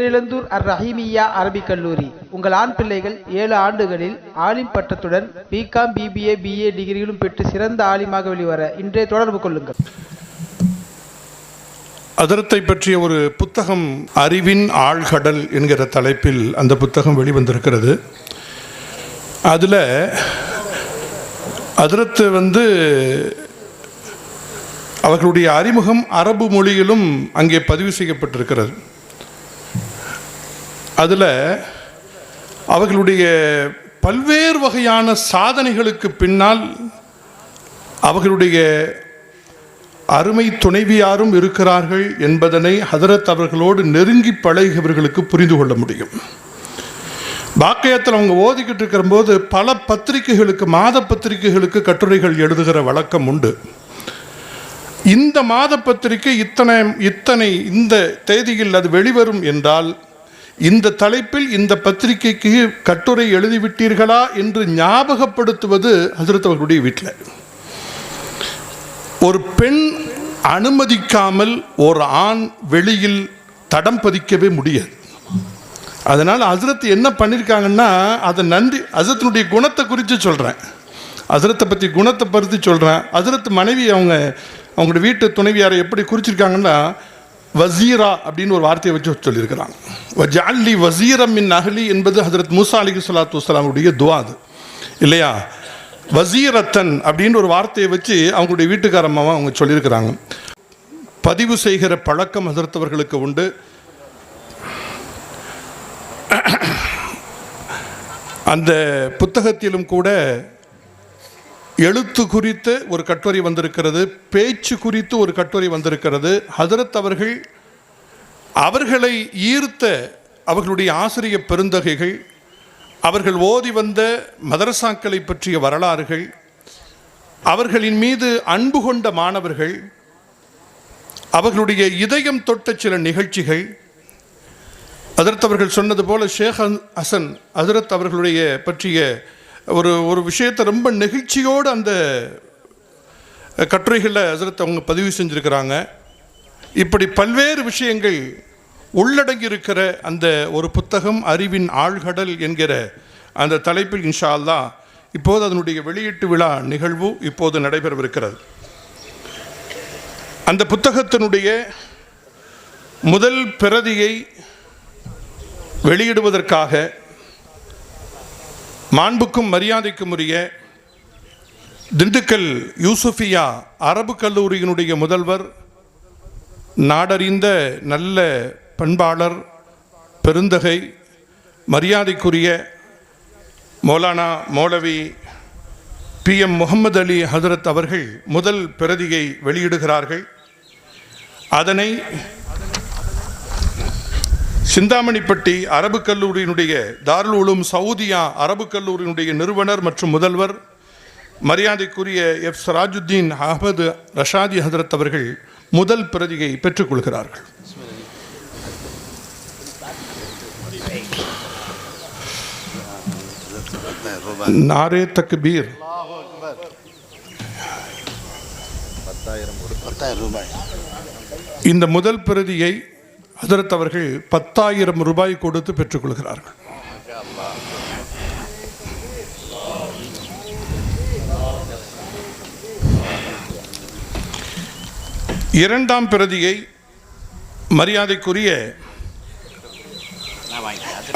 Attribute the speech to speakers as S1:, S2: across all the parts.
S1: பேரிழந்தூர் அர் ரஹீமியா அரபிக் கல்லூரி. உங்கள் ஆண் பிள்ளைகள் ஏழு ஆண்டுகளில் ஆலிம் பட்டத்துடன் பிகாம் பிபிஏ பிஏ டிகிரிகளும் பெற்று சிறந்த ஆலிமாக வெளிவர இன்றே தொடர்பு கொள்ளுங்கள்.
S2: அதரத்தை பற்றிய ஒரு புத்தகம் அறிவின் ஆழ்கடல் என்கிற தலைப்பில் அந்த புத்தகம் வெளிவந்திருக்கிறது. அதில் அதரத்து வந்து அவர்களுடைய அறிமுகம் அரபு மொழியிலும் அங்கே பதிவு செய்யப்பட்டிருக்கிறது. அதில் அவர்களுடைய பல்வேறு வகையான சாதனைகளுக்கு பின்னால் அவர்களுடைய அருமை துணைவியாரும் இருக்கிறார்கள் என்பதனை ஹதரத் அவர்களோடு நெருங்கி பழகியவர்களுக்கு புரிந்து கொள்ள முடியும். பாக்கியத்தில் அவங்க ஓதிக்கிட்டு இருக்கிறபோது பல பத்திரிகைகளுக்கு மாத பத்திரிகைகளுக்கு கட்டுரைகள் எழுதுகிற வழக்கம் உண்டு. இந்த மாத பத்திரிகை இத்தனை இத்தனை இந்த தேதியில் அது வெளிவரும் என்றால் இந்த தலைப்பில் இந்த பத்திரிகைக்கு கட்டுரை எழுதிவிட்டீர்களா என்று ஞாபகப்படுத்துவது ஹசரத் அவர்களுடைய வீட்டில். ஒரு பெண் அனுமதிக்காமல் ஒரு ஆண் வெளியில் தடம் பதிக்கவே முடியாது. அதனால் ஹசரத் என்ன பண்ணியிருக்காங்கன்னா அதை நன்றி ஹசரத்தினுடைய குணத்தை குறித்து சொல்கிறேன் ஹசரத்தை பற்றி குணத்தை பருத்தி சொல்கிறேன் ஹசரத் மனைவி அவங்க அவங்களோட வீட்டு துணைவியாரை எப்படி குறிச்சிருக்காங்கன்னா வசீரா அப்படின்னு ஒரு வார்த்தையை வச்சு சொல்லியிருக்கிறாங்க. ஜால்லி வசீரம் மின் அகலி என்பது ஹசரத் மூசா அலிகு சலாத்து வலாமுடைய துவா அது. இல்லையா? வசீரத்தன் அப்படின்னு ஒரு வார்த்தையை வச்சு அவங்களுடைய வீட்டுக்காரம்மாவை அவங்க சொல்லியிருக்கிறாங்க. பதிவு செய்கிற பழக்கம் ஹசரத்தவர்களுக்கு உண்டு. அந்த புத்தகத்திலும் கூட எழுத்து குறித்து ஒரு கட்டுரை வந்திருக்கிறது பேச்சு குறித்து ஒரு கட்டுரை வந்திருக்கிறது. ஹதரத் அவர்கள் அவர்களை ஈர்த்த அவர்களுடைய ஆசிரிய பெருந்தகைகள் அவர்கள் ஓதி வந்த மதரசாக்களை பற்றிய வரலாறுகள் அவர்களின் மீது அன்பு கொண்ட மாணவர்கள் அவர்களுடைய இதயம் தொட்ட சில நிகழ்ச்சிகள். அதரத் அவர்கள் சொன்னது போல ஷேக் ஹசன் அதிரத் அவர்களுடைய பற்றிய ஒரு ஒரு விஷயத்தை ரொம்ப நெகிழ்ச்சியோடு அந்த கட்டுரைகளில் ஹசரத் அவங்க பதிவு செஞ்சுருக்கிறாங்க. இப்படி பல்வேறு விஷயங்கள் உள்ளடங்கி இருக்கிற அந்த ஒரு புத்தகம் அறிவின் ஆழ்கடல் என்கிற அந்த தலைப்பில் இன்ஷா அல்லா இப்போது அதனுடைய வெளியீட்டு விழா நிகழ்வு இப்போது நடைபெறவிருக்கிறது. அந்த புத்தகத்தினுடைய முதல் பிரதியை வெளியிடுவதற்காக மாண்புக்கும் மரியாதைக்கும் உரிய திண்டுக்கல் யூசுஃபியா அரபு கல்லூரியினுடைய முதல்வர் நாடறிந்த நல்ல பண்பாளர் பெருந்தகை மரியாதைக்குரிய மௌலானா மௌலவி பி எம் முகமது அலி ஹசரத் அவர்கள் முதல் பிரதியை வெளியிடுகிறார்கள். அதனை சிந்தாமணிப்பட்டி அரபு கல்லூரியினுடைய தாருல் உலும் சவுதியா அரபு கல்லூரியினுடைய நிறுவனர் மற்றும் முதல்வர் மரியாதைக்குரிய எஃப் சராஜுத்தீன் அகமது ரஷாதி ஹதரத் அவர்கள் முதல் பிரதியை பெற்றுக்கொள்கிறார்கள். நாரே தக்பீர். இந்த முதல் பிரதியை ஹதரத் அவர்கள் பத்தாயிரம் ரூபாய் கொடுத்து பெற்றுக்கொள்கிறார்கள். இரண்டாம் பிரதியை மரியாதைக்குரிய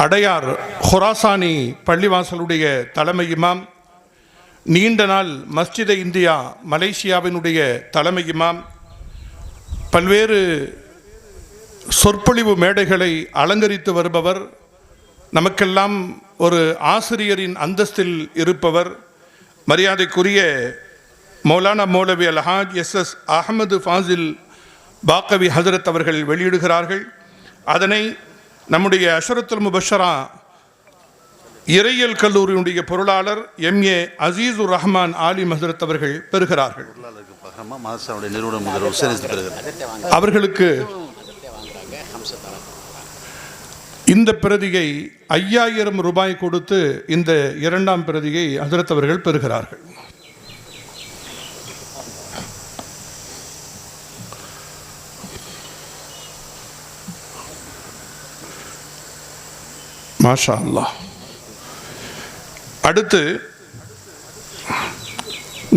S2: அடையார் ஹொராசானி பள்ளிவாசலுடைய தலைமை இமாம் நீண்ட நாள் மஸ்ஜித இந்தியா மலேசியாவினுடைய தலைமை இமாம் பல்வேறு சொற்பொழிவு மேடைகளை அலங்கரித்து வருபவர் நமக்கெல்லாம் ஒரு ஆசிரியரின் அந்தஸ்தில் இருப்பவர் மரியாதைக்குரிய மௌலானா மௌலவி அல்ஹாஜ் எஸ் எஸ் அகமது ஃபாசில் பாக்கவி ஹசரத் அவர்கள் வெளியிடுகிறார்கள். அதனை நம்முடைய அஷரத்துல் முபஷரா இறையியல் கல்லூரியினுடைய பொருளாளர் எம்ஏ அசீசுர் ரஹ்மான் ஆலிம் ஹசரத் அவர்கள் பெறுகிறார்கள். அவர்களுக்கு இந்த பிரதியை ஐயாயிரம் ரூபாய் கொடுத்து இந்த இரண்டாம் பிரதியை அதிரத்தவர்கள் பெறுகிறார்கள். மாஷா அல்லாஹ் அடுத்து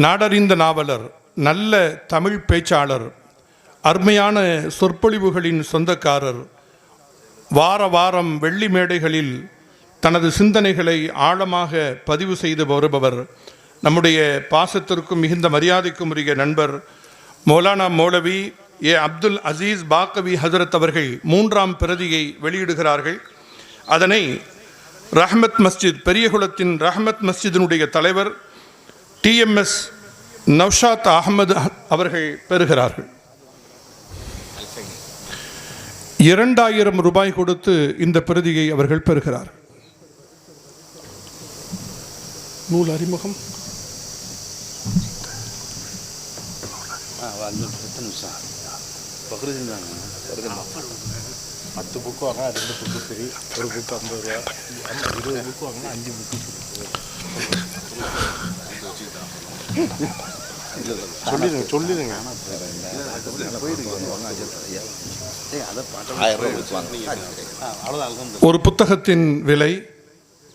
S2: நாடறிந்த நாவலர் நல்ல தமிழ் பேச்சாளர் அருமையான சொற்பொழிவுகளின் சொந்தக்காரர் வார வாரம் வெள்ளி மேடைகளில் தனது சிந்தனைகளை ஆழமாக பதிவு செய்து வருபவர் நம்முடைய பாசத்திற்கும் மிகுந்த மரியாதைக்கும் உரிய நண்பர் மௌலானா மௌலவி ஏ அப்துல் அசீஸ் பாக்கவி ஹசரத் அவர்கள் மூன்றாம் பிரதியை வெளியிடுகிறார்கள். அதனை ரஹ்மத் மஸ்ஜித் பெரியகுளத்தின் ரஹ்மத் மஸ்ஜிதினுடைய தலைவர் டிஎம்எஸ் நவ்ஷாத் அகமது அவர்கள் பெறுகிறார்கள். இரண்டாயிரம் ரூபாய் கொடுத்து இந்த பிரதியை அவர்கள் பெறுகிறார். நூல் அறிமுகம்.
S3: பத்து புக்கு வாங்கினா ரெண்டு புக்கு ஃப்ரீ ஒரு புக்கு ஐம்பது ரூபா. இருபது புக்கு வாங்கினா அஞ்சு புக்கு சொல்லிடுங்க சொல்லிடுங்க.
S2: ஒரு புத்தகத்தின் விலை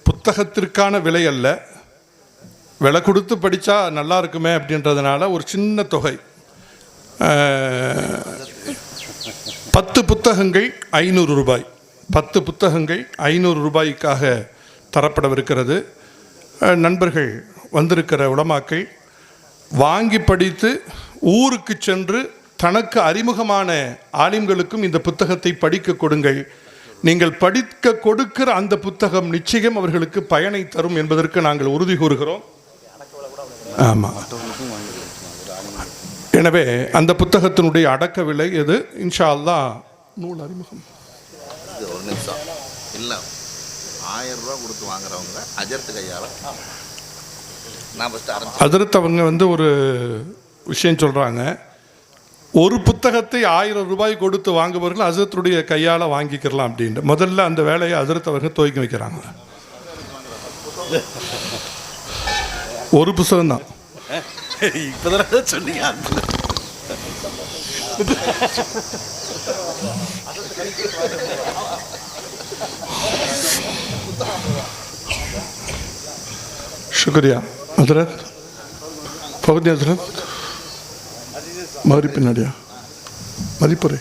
S2: புத்தகத்திற்கான விலை அல்ல. விலை கொடுத்து படித்தா நல்லா இருக்குமே அப்படின்றதுனால ஒரு சின்ன தொகை. பத்து புத்தகங்கள் ஐநூறு ரூபாய். பத்து புத்தகங்கள் ஐநூறு ரூபாய்க்காக தரப்படவிருக்கிறது. நண்பர்கள் வந்திருக்கிற உலமாக்கள் வாங்கி படித்து ஊருக்கு சென்று தனக்கு அறிமுகமான ஆலிம்களுக்கும் இந்த புத்தகத்தை படிக்க கொடுங்கள். நீங்கள் படிக்க கொடுக்கிற அந்த புத்தகம் நிச்சயம் அவர்களுக்கு பயனை தரும் என்பதற்கு நாங்கள் உறுதி கூறுகிறோம். ஆமாம் எனவே அந்த புத்தகத்தினுடைய அடக்க விலை எது? இன்ஷா அல்லாஹ் நூல் அறிமுகம்.
S4: ஒரு நிமிஷம். இல்லை. ஆயிரம் ரூபா கொடுத்து வாங்குறவங்க அஜர்த்து கையால். நான் ஃபஸ்ட்டு
S2: அவங்க வந்து ஒரு விஷயம் சொல்கிறாங்க ஒரு புத்தகத்தை ஆயிரம் ரூபாய் கொடுத்து வாங்குபவர்கள் அசரத்துடைய கையால் வாங்கிக்கிறலாம் அப்படின்ட்டு முதல்ல அந்த வேலையை அசரத் அவர்கள் துவக்கி வைக்கிறாங்க ஒரு புத்தகம் தான்
S5: இப்பதானே சொன்னீங்க
S2: शुक्रिया हजरत फौज हजरत மகரி
S5: பின்னாடியா மதிப்புரை